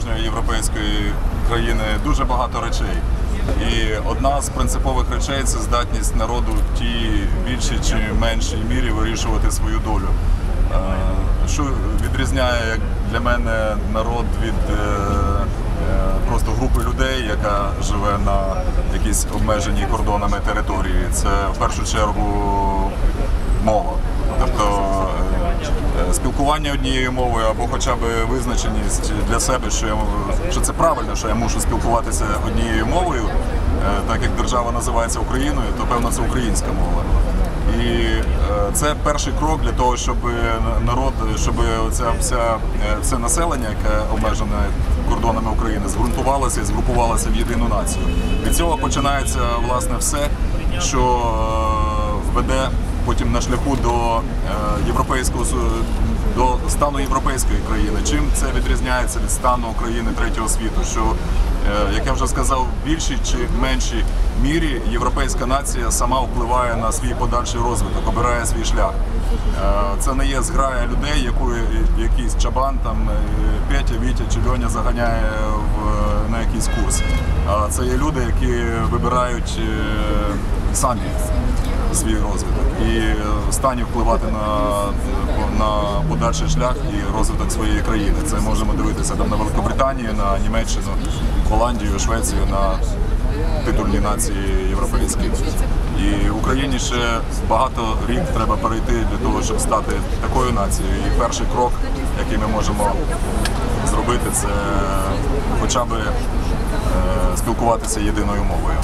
справжньої європейської країни дуже багато речей. І одна з принципових речей це здатність народу в тій більшій чи меншій мірі вирішувати свою долю. Е, Що відрізняє для мене народ від е, е, просто групи людей, яка живе на якійсь обмеженій кордонами території. Це в першу чергу спілкування однією мовою або хоча б визначеність для себе, що, я, що це правильно, що я мушу спілкуватися однією мовою, е, так як держава називається Україною, то певно це українська мова. І е, це перший крок для того, щоб народ, щоб ця вся е, все населення, яке обмежене кордонами України, зґрунтувалося і згрупувалося в єдину націю. Від цього починається власне все, що е, веде потім на шляху до е, європейського стану європейської країни. Чим це відрізняється від стану України третього світу? Що е, як я вже сказав, в більшій чи меншій мірі європейська нація сама впливає на свій подальший розвиток, обирає свій шлях. Е, Це не є зграя людей, яку якийсь чабан там е, Петя, Вітя чи Льоня заганяє в, на якийсь курс. А це є люди, які вибирають е, самі свій розвиток і е, в стані впливати на, на подальший шлях і розвиток своєї країни. Це можемо дивитися там на Великобританію, на Німеччину, Голландію, Швецію, на титульні нації європейські. І Україні ще багато рік треба перейти для того, щоб стати такою нацією. І перший крок, який ми можемо зробити, це хоча б е, спілкуватися єдиною мовою.